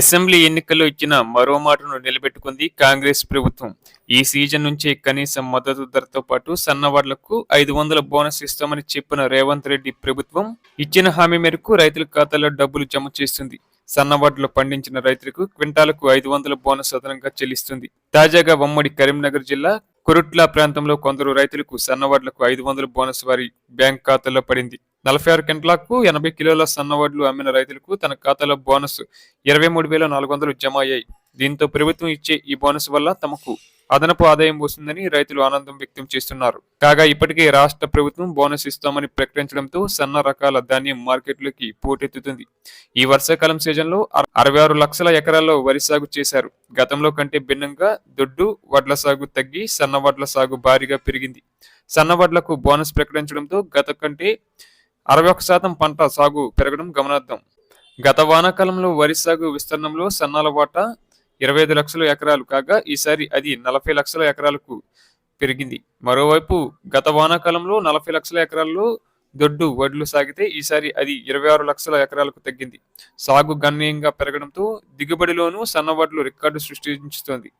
Assembly ఎన్నికల్లో ఇచ్చిన మరో మాటను నిలబెట్టుకుంది కాంగ్రెస్ ప్రభుత్వం. ఈ సీజన్ నుంచే కనీస మద్దతు ధరతో పాటు సన్నవాళ్ళకు ఐదు వందల బోనస్ ఇస్తామని చెప్పిన రేవంత్ రెడ్డి ప్రభుత్వం ఇచ్చిన హామీ మేరకు రైతుల ఖాతాలో డబ్బులు జమ చేస్తుంది. సన్నవాడ్లు పండించిన రైతులకు క్వింటాలకు ఐదు వందల బోనస్ అదనంగా చెల్లిస్తుంది. తాజాగా ఉమ్మడి కరీంనగర్ జిల్లా కురుట్ల ప్రాంతంలో కొందరు రైతులకు సన్నవాడ్లకు ఐదు వందల బోనస్ వారి బ్యాంక్ ఖాతాలో పడింది. నలభై ఆరు క్వింటాలకు ఎనభై కిలోల సన్నవడ్లు అమ్మిన రైతులకు తన ఖాతాలో బోనస్ ఇరవై మూడు వేల నాలుగు వందలు జమ అయ్యాయి. దీంతో ప్రభుత్వం ఇచ్చే ఈ బోనస్ వల్ల తమకు అదనపు ఆదాయం వస్తుందని రైతులు ఆనందం వ్యక్తం చేస్తున్నారు. కాగా ఇప్పటికే రాష్ట్ర ప్రభుత్వం బోనస్ ఇస్తామని ప్రకటించడంతో సన్న రకాల ధాన్యం మార్కెట్లోకి పోటెత్తుతుంది. ఈ వర్షాకాలం సీజన్లో అరవై ఆరు లక్షల ఎకరాల్లో వరి సాగు చేశారు. గతంలో కంటే భిన్నంగా దొడ్డు వడ్ల సాగు తగ్గి సన్న వడ్ల సాగు భారీగా పెరిగింది. సన్న వడ్లకు బోనస్ ప్రకటించడంతో గత కంటే అరవై ఒక్క శాతం పంట సాగు పెరగడం గమనార్థం గత వానాకాలంలో వరి సాగు విస్తీర్ణంలో సన్నాల వాటా ఇరవై ఐదు లక్షల ఎకరాలు కాగా ఈసారి అది నలభై లక్షల ఎకరాలకు పెరిగింది. మరోవైపు గత వానాకాలంలో నలభై లక్షల ఎకరాల్లో దొడ్డు వడ్లు సాగితే ఈసారి అది ఇరవై ఆరు లక్షల ఎకరాలకు తగ్గింది. సాగు గణనీయంగా పెరగడంతో దిగుబడిలోనూ సన్నవడ్లు రికార్డు సృష్టించుతోంది.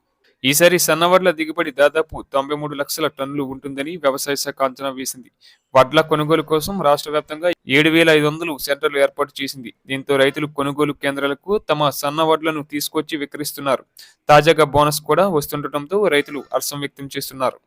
ఈసారి సన్నవడ్ల దిగుబడి దాదాపు తొంభై మూడు లక్షల టన్నులు ఉంటుందని వ్యవసాయ శాఖ అంచనా వేసింది. వడ్ల కొనుగోలు కోసం రాష్ట్ర వ్యాప్తంగా ఏడు వేల ఐదు వందలు సెంటర్లు ఏర్పాటు చేసింది. దీంతో రైతులు కొనుగోలు కేంద్రాలకు తమ సన్న వడ్లను తీసుకొచ్చి విక్రయిస్తున్నారు. తాజాగా బోనస్ కూడా వస్తుండటంతో రైతులు హర్షం వ్యక్తం చేస్తున్నారు.